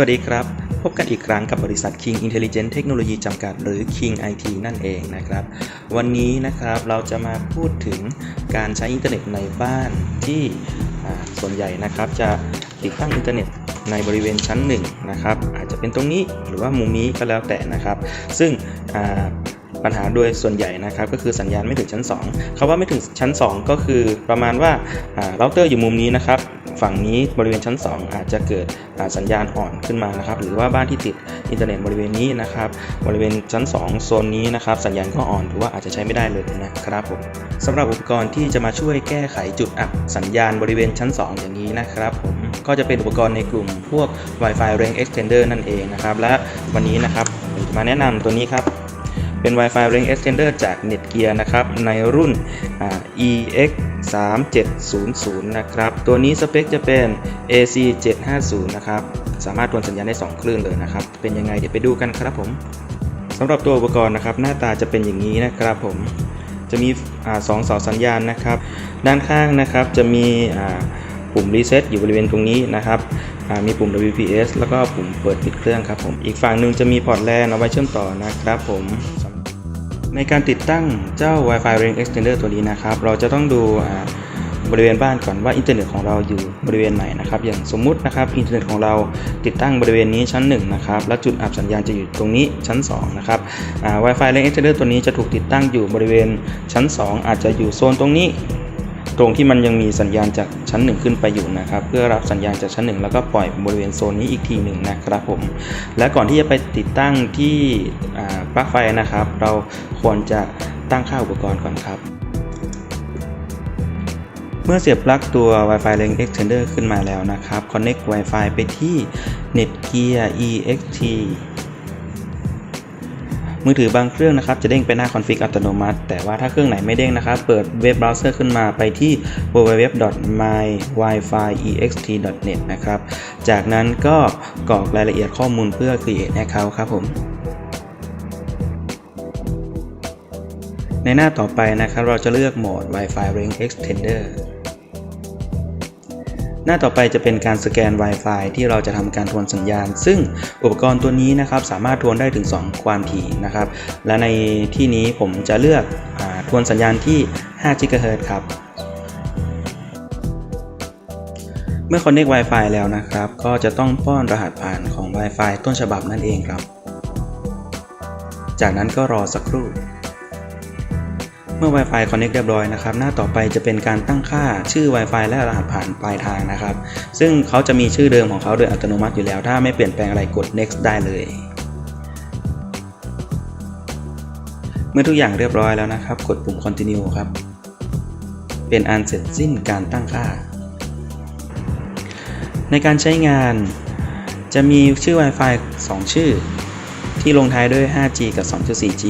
วัสดีครับ พบกันอีกครั้งกับบริษัท King Intelligent Technology จำกัด หรือ King IT นั่นเองนะครับ วันนี้นะครับเราจะมาพูดถึงการใช้อินเทอร์เน็ตในบ้านที่ส่วนใหญ่นะครับ จะติดตั้งอินเทอร์เน็ตในบริเวณชั้นหนึ่งนะครับอาจจะเป็นตรงนี้หรือว่ามุมนี้ก็แล้วแต่นะครับ ซึ่ง ปัญหาโดยส่วนใหญ่นะครับก็คือสัญญาณไม่ถึงชั้น 2คำว่าไม่ถึงชั้น 2 ก็คือประมาณว่าเราเตอร์อยู่มุมนี้นะครับฝั่งนี้บริเวณชั้น 2 อาจจะเกิดสัญญาณอ่อนขึ้นมานะครับหรือว่าบ้านที่ติดอินเทอร์เน็ตบริเวณนี้นะครับบริเวณชั้น 2 โซนนี้นะครับสัญญาณก็อ่อนหรือว่าอาจจะใช้ไม่ได้เลยนะครับผมสำหรับอุปกรณ์ที่จะมาช่วยแก้ไขจุดอับสัญญาณบริเวณชั้น 2 อย่างนี้นะครับผมก็จะเป็นอุปกรณ์ในกลุ่มพวก Wi-Fi Range Extender นั่นเองนะครับและวันนี้นะครับมจะมาแนะนำตัวนี้ครับ เป็น Wi-Fi Range Extender จาก Netgear นะครับ ในรุ่น EX 3700 นะครับ ตัวนี้สเปคจะเป็น AC 750 นะครับ สามารถทวนสัญญาณได้ 2 คลื่นเลยนะครับ เป็นยังไงเดี๋ยวไปดูกันครับผมสำหรับตัวอุปกรณ์นะครับ หน้าตาจะเป็นอย่างนี้นะครับผม จะมีอสองเสาสัญญาณนะครับ ด้านข้างนะครับจะมีปุ่มรีเซ็ตอยู่บริเวณตรงนี้นะครับ มีปุ่ม WPS แล้วก็ปุ่มเปิดปิดเครื่องครับผม อีกฝั่งหนึ่งจะมีพอร์ตแลนเอาไว้เชื่อมต่อนะครับผม ในการติดตั้งเจ้า Wi-Fi Range Extender ตัวนี้นะครับ เราจะต้องดูบริเวณบ้านก่อนว่าอินเทอร์เน็ตของเราอยู่บริเวณไหนนะครับ อย่างสมมุตินะครับอินเทอร์เน็ตของเราติดตั้งบริเวณนี้ชั้น1นะครับและจุดอับสัญญาณจะอยู่ตรงนี้ชั้น2นะครับ Wi-Fi Range Extender ตัวนี้จะถูกติดตั้งอยู่บริเวณชั้น 2 อาจจะอยู่โซนตรงนี้ ตรงที่มันยังมีสัญญาณจากชั้น 1 ขึ้นไปอยู่นะครับ เพื่อรับสัญญาณจากชั้น 1 แล้วก็ปล่อยบริเวณโซนนี้อีกทีหนึ่งนะครับผม และก่อนที่จะไปติดตั้งที่ปลั๊กไฟนะครับ เราควรจะตั้งค่าอุปกรณ์ก่อนครับ เมื่อเสียบปลั๊กตัว Wi-Fi Range Extender ขึ้นมาแล้วนะครับ Connect Wi-Fi ไปที่ Netgear EXT มือถือบางเครื่องนะครับจะเด้งไปหน้าคอนฟิกอัตโนมัติ แต่ว่าถ้าเครื่องไหนไม่เด้งนะครับ เปิดเว็บเบราว์เซอร์ขึ้นมาไปที่ www.mywifi.ext.net นะครับ จากนั้นก็กรอกรายละเอียดข้อมูลเพื่อ create account ครับผมในหน้าต่อไปนะครับ เราจะเลือกโหมด Wi-Fi Range Extender หน้าต่อไปจะเป็นการสแกน Wi-Fi ที่เราจะทำการทวนสัญญาณ ซึ่งอุปกรณ์ตัวนี้นะครับสามารถทวนได้ถึง 2 ความถี่นะครับ และในที่นี้ผมจะเลือกอทวนสัญญาณที่5 GHz ครับเมื่อ Connect Wi-Fi แล้วนะครับ ก็จะต้องป้อนรหัสผ่านของ Wi-Fi ต้นฉบับนั่นเองครับ จากนั้นก็รอสักครู่ เมื่อ Wi-Fi Connect เรียบร้อยนะครับ หน้าต่อไปจะเป็นการตั้งค่าชื่อ Wi-Fi และรหัสผ่านปลายทางนะครับ ซึ่งเขาจะมีชื่อเดิมของเขาโดยอัตโนมัติอยู่แล้ว ถ้าไม่เปลี่ยนแปลงอะไรกด next ได้เลยเมื่อทุกอย่างเรียบร้อยแล้วนะครับ กดปุ่ม continue ครับ เป็นอันเสร็จสิ้นการตั้งค่า ในการใช้งานจะมีชื่อ Wi-Fi 2 ชื่อ ที่ลงท้ายด้วย 5G กับ 2.4G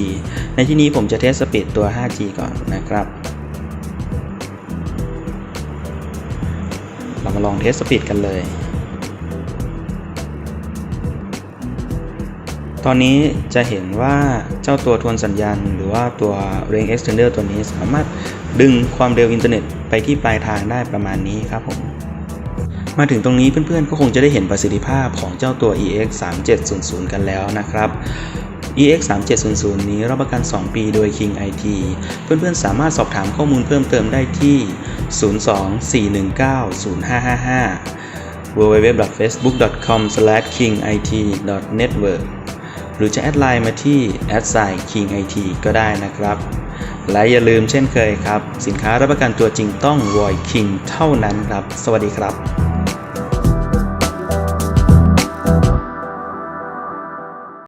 ในที่นี้ผมจะเทสสปีดตัว 5G ก่อนนะครับ เรามาลองเทสสปีดกันเลย ตอนนี้จะเห็นว่าเจ้าตัวทวนสัญญาณ หรือว่าตัว Range Extender ตัวนี้สามารถดึงความเร็วอินเทอร์เน็ตไปที่ปลายทางได้ประมาณนี้ครับผม มาถึงตรงนี้เพื่อนๆก็คงจะได้เห็นประสิทธิภาพของเจ้าตัว EX 3700กันแล้วนะครับ EX 3700นี้รับประกัน 2 ปีโดย King IT เพื่อนๆ สามารถสอบถามข้อมูลเพิ่มเติมได้ที่ 024190555 www.facebook.com/kingit.network หรือจะแอดไลน์มาที่ @kingit ก็ได้นะครับ และอย่าลืมเช่นเคยครับ สินค้ารับประกันตัวจริงต้อง Void King เท่านั้นครับ สวัสดีครับ